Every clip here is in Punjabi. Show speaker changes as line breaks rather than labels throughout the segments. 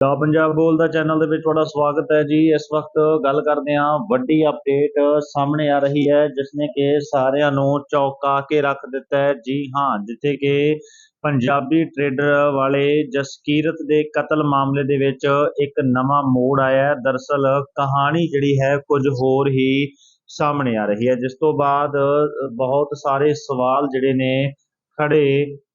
ਦਾ ਪੰਜਾਬ ਬੋਲਦਾ ਚੈਨਲ ਦੇ ਵਿੱਚ ਤੁਹਾਡਾ ਸਵਾਗਤ ਹੈ ਜੀ। ਇਸ ਵਕਤ ਗੱਲ ਕਰਦੇ ਹਾਂ, ਵੱਡੀ ਅਪਡੇਟ ਸਾਹਮਣੇ ਆ ਰਹੀ ਹੈ ਜਿਸ ਨੇ ਕਿ ਸਾਰਿਆਂ ਨੂੰ ਚੌਕਾ ਕੇ ਰੱਖ ਦਿੱਤਾ ਹੈ। ਜੀ ਹਾਂ, ਜਿੱਥੇ ਕਿ ਪੰਜਾਬੀ ਟਰੇਡਰ ਵਾਲੇ ਜਸਕੀਰਤ ਦੇ ਕਤਲ ਮਾਮਲੇ ਦੇ ਵਿੱਚ ਇੱਕ ਨਵਾਂ ਮੋੜ ਆਇਆ ਹੈ। ਦਰਸਲ ਕਹਾਣੀ ਜਿਹੜੀ ਹੈ, ਕੁਝ ਹੋਰ ਹੀ ਸਾਹਮਣੇ ਆ ਰਹੀ ਹੈ। ਜਿਸ ਤੋਂ ਬਾਅਦ ਬਹੁਤ ਸਾਰੇ ਸਵਾਲ ਜਿਹੜੇ ਨੇ ਖੜੇ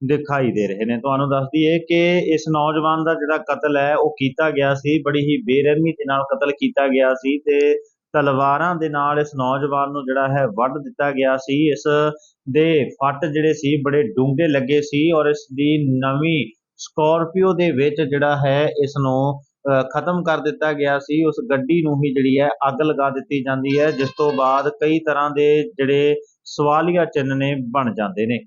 ਦਿਖਾਈ ਦੇ ਰਹੇ ਨੇ। ਤੁਹਾਨੂੰ ਦੱਸ ਦਈਏ ਕਿ ਇਸ ਨੌਜਵਾਨ ਦਾ ਜਿਹੜਾ ਕਤਲ ਹੈ ਉਹ ਕੀਤਾ ਗਿਆ ਸੀ। ਬੜੀ ਹੀ ਬੇਰਹਿਮੀ ਦੇ ਨਾਲ ਕਤਲ ਕੀਤਾ ਗਿਆ ਸੀ ਤੇ ਤਲਵਾਰਾਂ ਦੇ ਨਾਲ ਇਸ ਨੌਜਵਾਨ ਨੂੰ ਜਿਹੜਾ ਹੈ ਵੱਢ ਦਿੱਤਾ ਗਿਆ ਸੀ। ਇਸ ਦੇ ਫੱਟ ਜਿਹੜੇ ਸੀ ਬੜੇ ਡੂੰਘੇ ਲੱਗੇ ਸੀ ਔਰ ਇਸ ਦੀ ਨਵੀਂ ਸਕਾਰਪੀਓ ਦੇ ਵਿੱਚ ਜਿਹੜਾ ਹੈ ਇਸ ਨੂੰ ਅ, ਖਤਮ ਕਰ ਦਿੱਤਾ ਗਿਆ ਸੀ। ਉਸ ਗੱਡੀ ਨੂੰ ਹੀ ਜਿਹੜੀ ਹੈ ਅੱਗ ਲਗਾ ਦਿੱਤੀ ਜਾਂਦੀ ਹੈ ਜਿਸ ਤੋਂ ਬਾਅਦ ਕਈ ਤਰ੍ਹਾਂ ਦੇ ਜਿਹੜੇ ਸਵਾਲੀਆ ਚਿੰਨ੍ਹ ਨੇ ਬਣ ਜਾਂਦੇ ਨੇ।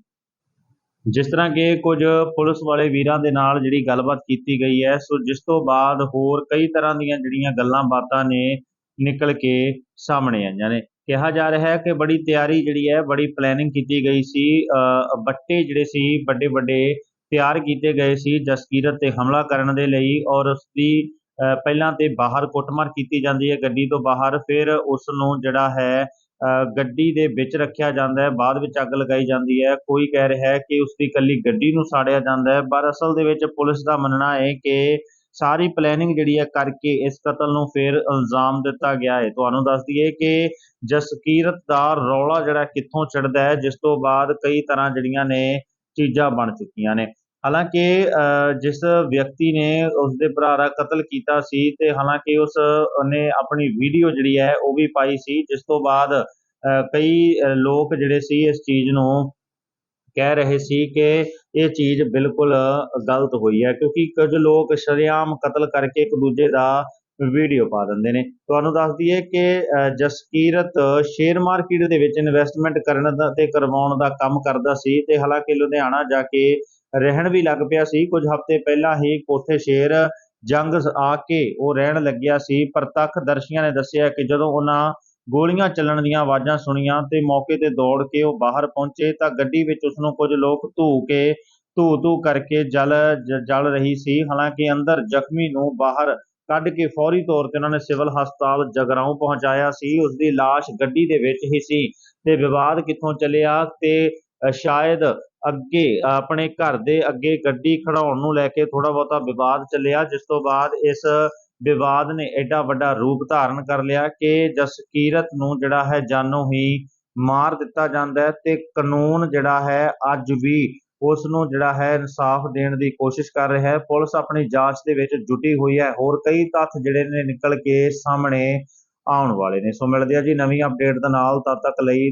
ਜਿਸ ਤਰ੍ਹਾਂ ਕਿ ਕੁਝ ਪੁਲਿਸ ਵਾਲੇ ਵੀਰਾਂ ਦੇ ਨਾਲ ਜਿਹੜੀ ਗੱਲਬਾਤ ਕੀਤੀ ਗਈ ਹੈ, ਸੋ ਜਿਸ ਤੋਂ ਬਾਅਦ ਹੋਰ ਕਈ ਤਰ੍ਹਾਂ ਦੀਆਂ ਜਿਹੜੀਆਂ ਗੱਲਾਂ ਬਾਤਾਂ ਨੇ ਨਿਕਲ ਕੇ ਸਾਹਮਣੇ ਆਈਆਂ ਨੇ। ਕਿਹਾ ਜਾ ਰਿਹਾ ਹੈ ਕਿ ਬੜੀ ਤਿਆਰੀ ਜਿਹੜੀ ਹੈ, ਬੜੀ ਪਲੈਨਿੰਗ ਕੀਤੀ ਗਈ ਸੀ। ਬੱਟੇ ਜਿਹੜੇ ਸੀ ਵੱਡੇ ਵੱਡੇ ਤਿਆਰ ਕੀਤੇ ਗਏ ਸੀ ਜਸਕੀਰਤ ਤੇ ਹਮਲਾ ਕਰਨ ਦੇ ਲਈ ਔਰ ਉਸ ਦੀ ਪਹਿਲਾਂ ਤੇ ਬਾਹਰ ਕੁੱਟਮਾਰ ਕੀਤੀ ਜਾਂਦੀ ਹੈ ਗੱਡੀ ਤੋਂ ਬਾਹਰ, ਫਿਰ ਉਸ ਨੂੰ ਜਿਹੜਾ ਹੈ ਗੱਡੀ ਦੇ ਵਿੱਚ ਰੱਖਿਆ ਜਾਂਦਾ ਹੈ, ਬਾਅਦ ਵਿੱਚ ਅੱਗ ਲਗਾਈ ਜਾਂਦੀ ਹੈ। ਕੋਈ ਕਹਿ ਰਿਹਾ ਹੈ ਕਿ ਉਸ ਦੀ ਇਕੱਲੀ ਗੱਡੀ ਨੂੰ ਸਾੜਿਆ ਜਾਂਦਾ ਹੈ, ਪਰ ਅਸਲ ਦੇ ਵਿੱਚ ਪੁਲਿਸ ਦਾ ਮੰਨਣਾ ਹੈ ਕਿ ਸਾਰੀ ਪਲੈਨਿੰਗ ਜਿਹੜੀ ਹੈ ਕਰਕੇ ਇਸ ਕਤਲ ਨੂੰ ਫਿਰ ਇਲਜ਼ਾਮ ਦਿੱਤਾ ਗਿਆ ਹੈ। ਤੁਹਾਨੂੰ ਦੱਸ ਦਈਏ ਕਿ ਜਸਕੀਰਤ ਦਾ ਰੌਲਾ ਜਿਹੜਾ ਕਿੱਥੋਂ ਚੜਦਾ ਹੈ, ਜਿਸ ਤੋਂ ਬਾਅਦ ਕਈ ਤਰ੍ਹਾਂ ਜਿਹੜੀਆਂ ਨੇ ਚੀਜ਼ਾਂ ਬਣ ਚੁੱਕੀਆਂ ਨੇ। ਹਾਲਾਂਕਿ ਅ, ਜਿਸ ਵਿਅਕਤੀ ਨੇ ਉਸ ਦੇ ਭਰਾ ਦਾ ਕਤਲ ਕੀਤਾ ਸੀ ਤੇ ਹਾਲਾਂਕਿ ਉਸ ਨੇ ਆਪਣੀ ਵੀਡੀਓ ਜਿਹੜੀ ਹੈ ਉਹ ਵੀ ਪਾਈ ਸੀ ਜਿਸ ਤੋਂ ਬਾਅਦ ਕਈ ਲੋਕ ਜਿਹੜੇ ਸੀ ਇਸ ਚੀਜ਼ ਨੂੰ ਕਹਿ ਰਹੇ ਸੀ ਕਿ ਇਹ ਚੀਜ਼ ਬਿਲਕੁਲ ਗਲਤ ਹੋਈ ਹੈ ਕਿਉਂਕਿ ਕੁਝ ਲੋਕ ਸ਼ਰੇਆਮ ਕਤਲ ਕਰਕੇ ਇੱਕ ਦੂਜੇ ਦਾ ਵੀਡੀਓ ਪਾ ਦਿੰਦੇ ਨੇ। ਤੁਹਾਨੂੰ ਦੱਸ ਦਈਏ ਕਿ ਅ, ਜਸਕੀਰਤ ਸ਼ੇਅਰ ਮਾਰਕੀਟ ਦੇ ਵਿੱਚ ਇਨਵੈਸਟਮੈਂਟ ਕਰਨ ਦਾ ਤੇ ਕਰਵਾਉਣ ਦਾ ਕੰਮ ਕਰਦਾ ਸੀ ਤੇ ਹਾਲਾਂਕਿ ਲੁਧਿਆਣਾ ਜਾ ਕੇ ਰਹਿਣ ਵੀ ਲੱਗ ਪਿਆ ਸੀ। ਕੁਝ ਹਫ਼ਤੇ ਪਹਿਲਾਂ ਹੀ ਕੋਠੇ ਸ਼ੇਰ ਜੰਗ ਆ ਕੇ ਉਹ ਰਹਿਣ ਲੱਗਿਆ ਸੀ। ਪ੍ਰਤੱਖ ਦਰਸ਼ੀਆਂ ਨੇ ਦੱਸਿਆ ਕਿ ਜਦੋਂ ਉਹਨਾਂ ਗੋਲੀਆਂ ਚੱਲਣ ਦੀਆਂ ਆਵਾਜ਼ਾਂ ਸੁਣੀਆਂ ਤੇ ਮੌਕੇ ਤੇ ਦੌੜ ਕੇ ਉਹ ਬਾਹਰ ਪਹੁੰਚੇ ਤਾਂ ਗੱਡੀ ਵਿੱਚ ਉਸ ਨੂੰ ਕੁਝ ਲੋਕ ਧੂ ਕੇ ਧੂ ਧੂ ਕਰਕੇ ਜਲ ਜਲ ਰਹੀ ਸੀ। ਹਾਲਾਂਕਿ ਅੰਦਰ ਜ਼ਖਮੀ ਨੂੰ ਬਾਹਰ ਕੱਢ ਕੇ ਫੌਰੀ ਤੌਰ ਤੇ ਉਹਨਾਂ ਨੇ ਸਿਵਲ ਹਸਪਤਾਲ ਜਗਰਾਉਂ ਪਹੁੰਚਾਇਆ ਸੀ। ਉਸ ਦੀ ਲਾਸ਼ ਗੱਡੀ ਦੇ ਵਿੱਚ ਹੀ ਸੀ ਤੇ ਵਿਵਾਦ ਕਿੱਥੋਂ ਚੱਲਿਆ ਤੇ ਸ਼ਾਇਦ ਅੱਗੇ ਆਪਣੇ ਘਰ ਦੇ ਅੱਗੇ ਗੱਡੀ ਖੜਾਉਣ ਨੂੰ ਲੈ ਕੇ ਥੋੜਾ ਬਹੁਤਾ ਵਿਵਾਦ ਚੱਲਿਆ, ਜਿਸ ਤੋਂ ਬਾਅਦ ਇਸ ਵਿਵਾਦ ਨੇ ਐਡਾ ਵੱਡਾ ਰੂਪ ਧਾਰਨ ਕਰ ਲਿਆ ਕਿ ਜਸਕੀਰਤ ਨੂੰ ਜਿਹੜਾ ਹੈ ਜਾਨੋਂ ਹੀ ਮਾਰ ਦਿੱਤਾ ਜਾਂਦਾ ਹੈ ਤੇ ਕਾਨੂੰਨ ਜਿਹੜਾ ਹੈ ਅੱਜ ਵੀ ਉਸ ਨੂੰ ਜਿਹੜਾ ਹੈ ਇਨਸਾਫ ਦੇਣ ਦੀ ਕੋਸ਼ਿਸ਼ ਕਰ ਰਿਹਾ ਹੈ। ਪੁਲਿਸ ਆਪਣੀ ਜਾਂਚ ਦੇ ਵਿੱਚ ਜੁਟੀ ਹੋਈ ਹੈ। ਹੋਰ ਕਈ ਤੱਥ ਜਿਹੜੇ ਨੇ ਨਿਕਲ ਕੇ ਸਾਹਮਣੇ ਆਉਣ ਵਾਲੇ ਨੇ। ਸੋ ਮਿਲਦੇ ਆ ਜੀ ਨਵੀਂ ਅਪਡੇਟ ਦੇ ਨਾਲ। ਤਦ ਤੱਕ ਲਈ